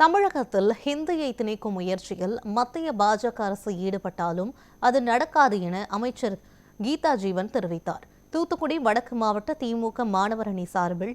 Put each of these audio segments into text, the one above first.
தமிழகத்தில் ஹிந்தியை திணிக்கும் முயற்சியில் மத்திய பாஜக அரசு ஈடுபட்டாலும் அது நடக்காது என அமைச்சர் கீதா ஜீவன் தெரிவித்தார். தூத்துக்குடி வடக்கு மாவட்ட திமுக மாணவர் அணி சார்பில்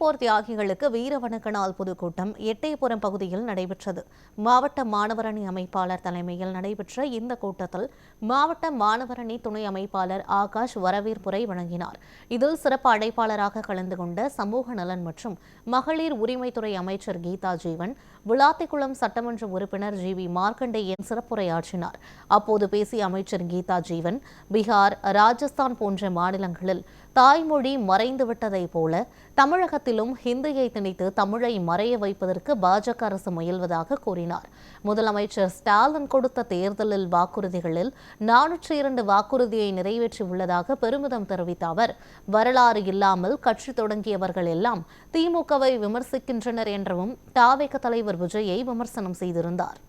போர் தியாகிகளுக்கு வீர வணக்க நாள் பொதுக்கூட்டம் எட்டயபுரம் பகுதியில் நடைபெற்றது. மாவட்ட மாணவர் அணி அமைப்பாளர் தலைமையில் நடைபெற்ற இந்த கூட்டத்தில் மாவட்ட மாணவர் அணி துணை அமைப்பாளர் ஆகாஷ் வரவேற்புரை வழங்கினார் இதில் சிறப்பு அடைப்பாளராக கலந்து கொண்ட சமூக நலன் மற்றும் மகளிர் உரிமைத்துறை அமைச்சர் கீதா ஜீவன் விளாத்திக்குளம் சட்டமன்ற உறுப்பினர் ஜி வி மார்க்கண்டேயன் சிறப்புரையாற்றினார். அப்போது பேசிய அமைச்சர் கீதா ஜீவன் பீகார் ராஜஸ்தான் போன்ற மாநிலங்களில் தாய்மொழி மறைந்துவிட்டதைப் போல தமிழகத்திலும் ஹிந்தியை திணித்து தமிழை மறைய வைப்பதற்கு பாஜக அரசு முயல்வதாக கூறினார். முதலமைச்சர் ஸ்டாலின் கொடுத்த தேர்தலில் வாக்குறுதிகளில் நானூற்றி இரண்டு வாக்குறுதியை நிறைவேற்றியுள்ளதாக பெருமிதம் தெரிவித்த அவர் வரலாறு இல்லாமல் கட்சி தொடங்கியவர்கள் எல்லாம் திமுகவை விமர்சிக்கின்றனர் என்றவும் தாவேக தலைவர் விஜயை விமர்சனம் செய்திருந்தார்.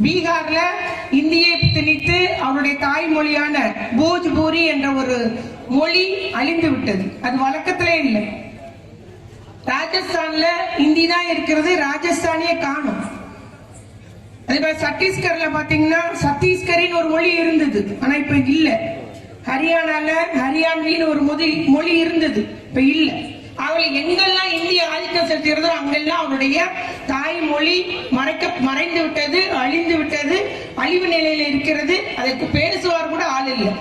பீகார்ல இந்தியை திணித்து அவருடைய தாய்மொழியான போஜ்பூரி என்ற ஒரு மொழி அழிந்து விட்டது. அது வழக்கத்திலே இல்லை. ராஜஸ்தான்ல இந்தி தான் இருக்கிறது ராஜஸ்தானியே காணும். அதே மாதிரி சத்தீஸ்கர்ல பாத்தீங்கன்னா சத்தீஸ்கரின் ஒரு மொழி இருந்தது ஆனா இப்ப இல்ல. ஹரியானால ஹரியான்வின்னு ஒரு மொழி மொழி இருந்தது இப்ப இல்லை. அவர்கள் எங்கெல்லாம் இந்திய ஆதிக்கம் செலுத்துகிறதோ அங்கெல்லாம் அவருடைய தாய்மொழி மறைக்க மறைந்து விட்டது அழிந்து விட்டது அழிவு நிலையில இருக்கிறது. அதற்கு பேசுவார் கூட ஆள் இல்லை.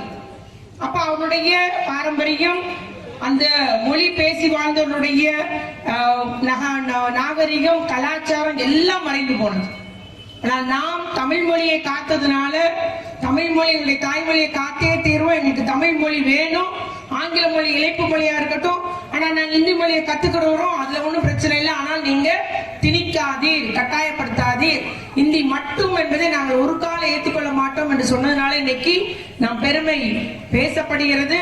அப்ப அவருடைய பாரம்பரியம் அந்த மொழி பேசி வாழ்ந்தவருடைய ஆஹ், நகா- நாகரிகம் கலாச்சாரம் எல்லாம் மறைந்து போனது. ஆனால் நாம் தமிழ் மொழியை காத்ததுனால தமிழ் மொழி எங்களுடைய தாய்மொழியை காத்தே தீர்வோம். எங்களுக்கு தமிழ் மொழி வேணும். ஆங்கில மொழி இழைப்பு மொழியா இருக்கட்டும் ஆனா நாங்க இந்தி மொழியை கத்துக்கிறோம் அதுல ஒண்ணும் பிரச்சனை இல்லை. ஆனால் நீங்க திணிக்காதீர் கட்டாயப்படுத்தாதீர். இந்தி மட்டும் என்பதை நாங்கள் ஒரு காலம் ஏற்றுக்கொள்ள மாட்டோம் என்று சொன்னதுனால இன்னைக்கு நாம் பெருமை பேசப்படுகிறது.